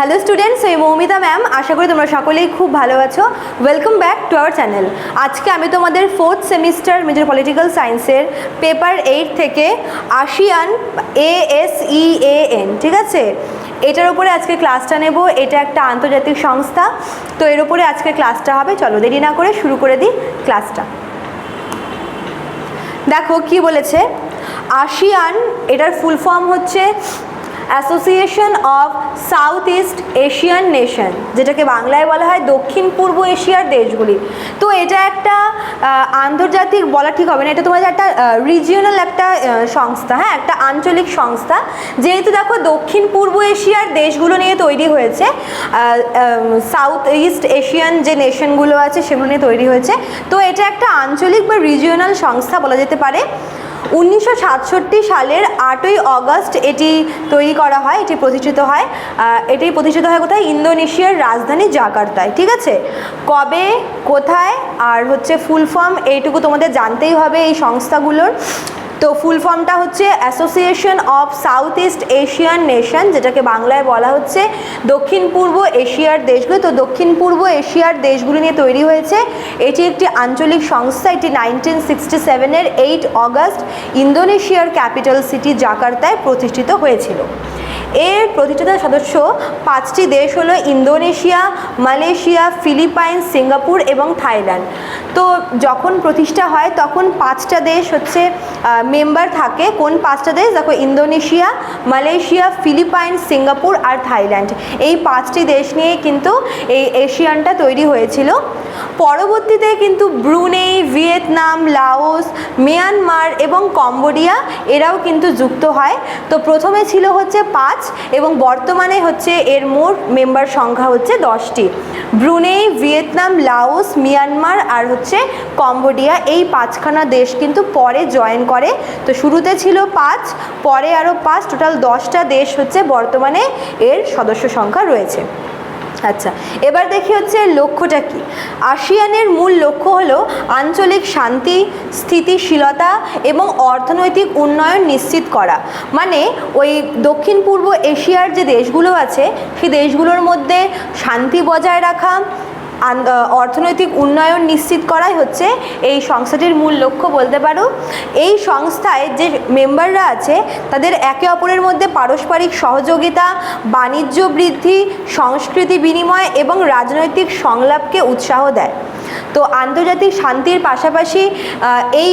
Hello students এই Moumita ma'am আশা করি তোমরা সকলেই খুব ভালো আছো। Welcome back to our channel আজকে আমি তোমাদের ফোর্থ সেমিস্টার মেজর পলিটিক্যাল সায়েন্সের পেপার এইট থেকে ASEAN A S E A N ঠিক আছে? এটার উপরে আজকে ক্লাসটা নেব। এটা একটা আন্তর্জাতিক সংস্থা। তো এর উপরে আজকে ক্লাসটা হবে। চলো দেরি না করে শুরু করে দিই ক্লাসটা দেখো কি বলেছে? আসিয়ান এটার ফুল ফর্ম হচ্ছে association of South East Asian nation, যেটাকে বাংলায় বলা হয় দক্ষিণ পূর্ব এশিয়ার দেশগুলি। তো এটা একটা আন্তর্জাতিক বলা ঠিক হবে না, এটা তোমাদের একটা রিজিওনাল একটা সংস্থা হ্যাঁ একটা আঞ্চলিক সংস্থা। যেহেতু দেখো দক্ষিণ পূর্ব এশিয়ার দেশগুলো নিয়ে তৈরি হয়েছে সাউথ ইস্ট এশিয়ান যে নেশনগুলো আছে সেগুলো নিয়ে তৈরি হয়েছে। তো এটা একটা আঞ্চলিক বা রিজিওনাল সংস্থা বলা যেতে পারে। উনিশশো সাতষট্টি সালের আটই অগস্ট এটি তৈরি করা হয়, এটি প্রতিষ্ঠিত হয়। এটি প্রতিষ্ঠিত হয় কোথায়? ইন্দোনেশিয়ার রাজধানী জাকার্তায়, ঠিক আছে? কবে, কোথায়, আর হচ্ছে ফুল ফর্ম, এইটুকু তোমাদের জানতেই হবে এই সংস্থাগুলোর। তো ফুল ফর্মটা হচ্ছে association of South East Asian nation যেটাকে বাংলায় বলা হচ্ছে দক্ষিণ পূর্ব এশিয়ার দেশগুলো। তো দক্ষিণ পূর্ব এশিয়ার দেশগুলি নিয়ে তৈরি হয়েছে। এটি একটি আঞ্চলিক সংস্থা, এটি নাইনটিন সিক্সটি সেভেনের এইট অগস্ট ইন্দোনেশিয়ার ক্যাপিটাল সিটি জাকার্তায় প্রতিষ্ঠিত হয়েছিল। এর প্রতিষ্ঠাতা সদস্য পাঁচটি দেশ হলো ইন্দোনেশিয়া, মালয়েশিয়া, ফিলিপাইন, সিঙ্গাপুর এবং থাইল্যান্ড। তো যখন প্রতিষ্ঠা হয়, তখন পাঁচটা দেশ হচ্ছে মেম্বার থাকে। কোন পাঁচটা দেশ? দেখো, ইন্দোনেশিয়া, মালয়েশিয়া, ফিলিপাইন, সিঙ্গাপুর আর থাইল্যান্ড। এই পাঁচটি দেশ নিয়ে কিন্তু এই এশিয়ানটা তৈরি হয়েছিল। পরবর্তীতে কিন্তু ব্রুনেই ভিয়েতনাম, লাওস, মিয়ানমার এবং কম্বোডিয়া এরাও কিন্তু যুক্ত হয়। তো প্রথমে ছিল হচ্ছে পাঁচ এবং বর্তমানে হচ্ছে এর মোট মেম্বার সংখ্যা হচ্ছে দশটি। ব্রুনেই ভিয়েতনাম, লাওস, মিয়ানমার আর হচ্ছে কম্বোডিয়া এই পাঁচখানা দেশ কিন্তু পরে জয়েন করে। তো শুরুতে ছিল পাঁচ, পরে আরও পাঁচ, টোটাল দশটা দেশ হচ্ছে বর্তমানে এর সদস্য সংখ্যা রয়েছে। আচ্ছা এবার দেখি হচ্ছে লক্ষ্যটা কি? আসিয়ানের মূল লক্ষ্য হলো আঞ্চলিক শান্তি, স্থিতিশীলতা এবং অর্থনৈতিক উন্নয়ন নিশ্চিত করা। মানে ওই দক্ষিণ পূর্ব এশিয়ার যে দেশগুলো আছে, সেই দেশগুলোর মধ্যে শান্তি বজায় রাখা অর্থনৈতিক উন্নয়ন নিশ্চিত করাই হচ্ছে এই সংস্থাটির মূল লক্ষ্য বলতে পারো। এই সংস্থায় যে মেম্বাররা আছে, তাদের একে অপরের মধ্যে পারস্পরিক সহযোগিতা, বাণিজ্য বৃদ্ধি, সংস্কৃতি বিনিময় এবং রাজনৈতিক সংলাপকে উৎসাহ দেয়। তো আন্তর্জাতিক শান্তির পাশাপাশি এই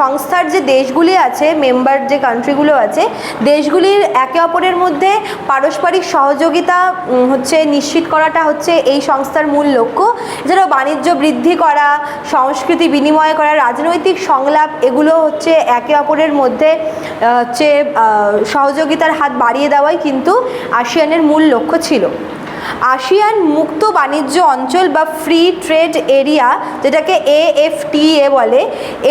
সংস্থার যে দেশগুলি আছে, মেম্বার যে কান্ট্রিগুলো আছে, দেশগুলির একে অপরের মধ্যে পারস্পরিক সহযোগিতা হচ্ছে নিশ্চিত করাটা হচ্ছে এই সংস্থার মূল লক্ষ্য। এছাড়াও বাণিজ্য বৃদ্ধি করা, সংস্কৃতি বিনিময় করা, রাজনৈতিক সংলাপ, এগুলো হচ্ছে একে অপরের মধ্যে হচ্ছে সহযোগিতার হাত বাড়িয়ে দেওয়াই কিন্তু আসিয়ানের মূল লক্ষ্য ছিল। আসিয়ান মুক্ত বাণিজ্য অঞ্চল বা ফ্রি ট্রেড এরিয়া যেটাকে এএফটিএ বলে,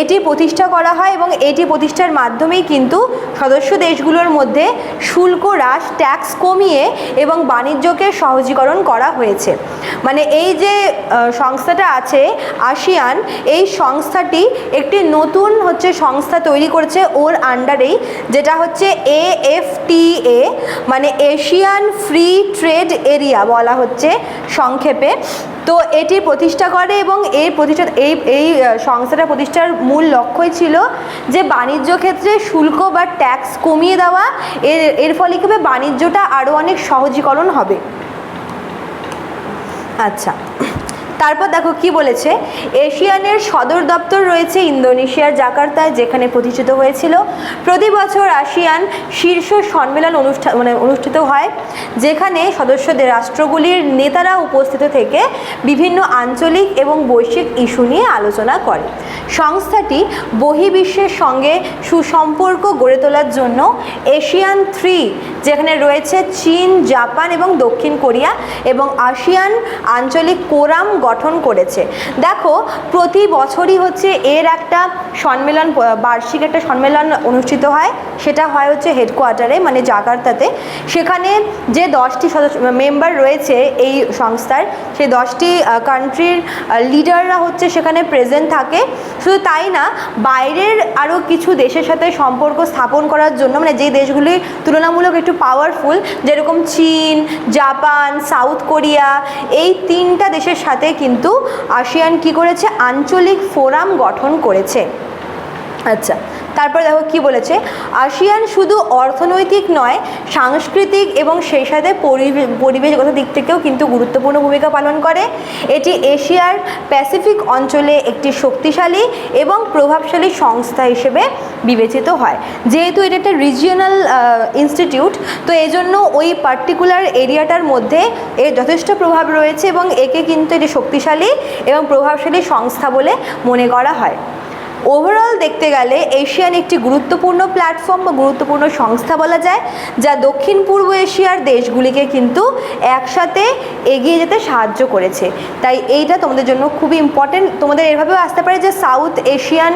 এটি প্রতিষ্ঠা করা হয় এবং এটি প্রতিষ্ঠার মাধ্যমেই কিন্তু সদস্য দেশগুলোর মধ্যে শুল্ক হ্রাস ট্যাক্স কমিয়ে এবং বাণিজ্যকে সহজীকরণ করা হয়েছে। মানে এই যে সংস্থাটা আছে আসিয়ান, এই সংস্থাটি একটি নতুন হচ্ছে সংস্থা তৈরি করেছে ওর আন্ডারেই যেটা হচ্ছে এএফটিএ মানে এশিয়ান ফ্রি ট্রেড এরিয়া বলা হচ্ছে সংক্ষেপে। তো এটি প্রতিষ্ঠা করে এবং এই প্রতিষ্ঠা এই এই সংস্থাটা প্রতিষ্ঠার মূল লক্ষ্যই ছিল যে বাণিজ্য ক্ষেত্রে শুল্ক বা ট্যাক্স কমিয়ে দেওয়া। এর এর ফলে কীভাবে বাণিজ্যটা আরও অনেক সহজীকরণ হবে। আচ্ছা। তারপর দেখো কি বলেছে? এশিয়ানের সদর দপ্তর রয়েছে ইন্দোনেশিয়ার জাকার্তায় যেখানে প্রতিষ্ঠিত হয়েছিল। প্রতি বছর আসিয়ান শীর্ষ সম্মেলন অনুষ্ঠান মানে অনুষ্ঠিত হয়, যেখানে সদস্যদের রাষ্ট্রগুলির নেতারা উপস্থিত থেকে বিভিন্ন আঞ্চলিক এবং বৈশ্বিক ইস্যু নিয়ে আলোচনা করে। সংস্থাটি বহির্বিশ্বের সঙ্গে সুসম্পর্ক গড়ে তোলার জন্য এশিয়ান থ্রি, যেখানে রয়েছে চীন, জাপান এবং দক্ষিণ কোরিয়া এবং আসিয়ান আঞ্চলিক কোরাম গঠন করেছে। দেখো, প্রতি বছরই হচ্ছে এর একটা সম্মেলন বার্ষিক একটা সম্মেলন অনুষ্ঠিত হয়। সেটা হয় হচ্ছে হেডকোয়ার্টারে মানে জাকার্তাতে। সেখানে যে দশটি সদস্য মেম্বার রয়েছে এই সংস্থার, সেই দশটি কান্ট্রির লিডাররা হচ্ছে সেখানে প্রেজেন্ট থাকে। শুধু তাই না, বাইরের আরও কিছু দেশের সাথে সম্পর্ক স্থাপন করার জন্য মানে যে দেশগুলি তুলনামূলক একটু পাওয়ারফুল যেরকম চীন, জাপান, সাউথ কোরিয়া, এই তিনটা দেশের সাথে কিন্তু আসিয়ান কি করেছে? আঞ্চলিক ফোরাম গঠন করেছে। আচ্ছা তারপর দেখো কি বলেছে, আসিয়ান শুধু অর্থনৈতিক নয়, সাংস্কৃতিক এবং সেই সাথে পরিবেশগত দিক থেকেও কিন্তু গুরুত্বপূর্ণ ভূমিকা পালন করে। এটি এশিয়ার প্যাসিফিক অঞ্চলে একটি শক্তিশালী এবং প্রভাবশালী সংস্থা হিসেবে বিবেচিত হয়। যেহেতু এটা একটা রিজিওনাল ইনস্টিটিউট তো এই জন্য ওই পার্টিকুলার এরিয়াটার মধ্যে এর যথেষ্ট প্রভাব রয়েছে এবং একে কিন্তু এটি শক্তিশালী এবং প্রভাবশালী সংস্থা বলে মনে করা হয়। ওভারঅল দেখতে গেলে এশিয়ান একটি গুরুত্বপূর্ণ প্ল্যাটফর্ম বা গুরুত্বপূর্ণ সংস্থা বলা যায়, যা দক্ষিণ পূর্ব এশিয়ার দেশগুলিকে কিন্তু একসাথে এগিয়ে যেতে সাহায্য করেছে। তাই এইটা তোমাদের জন্য খুবই ইম্পর্টেন্ট তোমাদের এভাবেও আসতে পারে যে সাউথ এশিয়ান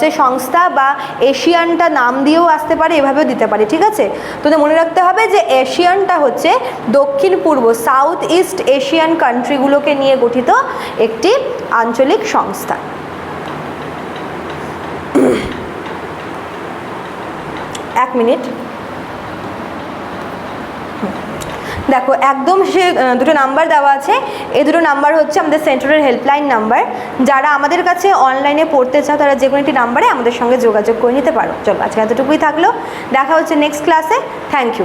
যে সংস্থা বা এশিয়ানটা নাম দিয়েও আসতে পারে, এভাবেও দিতে পারে, ঠিক আছে? তোদের মনে রাখতে হবে যে এশিয়ানটা হচ্ছে দক্ষিণ পূর্ব সাউথ ইস্ট এশিয়ান কান্ট্রিগুলোকে নিয়ে গঠিত একটি আঞ্চলিক সংস্থা। এক মিনিট। দেখো, একদম সে দুটো নাম্বার দেওয়া আছে। এই দুটো নাম্বার হচ্ছে আমাদের সেন্টারের হেল্পলাইন নাম্বার। যারা আমাদের কাছে অনলাইনে পড়তে চাও, তারা যে কোনো একটি নাম্বারে আমাদের সঙ্গে যোগাযোগ করে নিতে পারো। চলো, আজকে এতটুকুই থাকল। দেখা হচ্ছে নেক্সট ক্লাসে থ্যাংক ইউ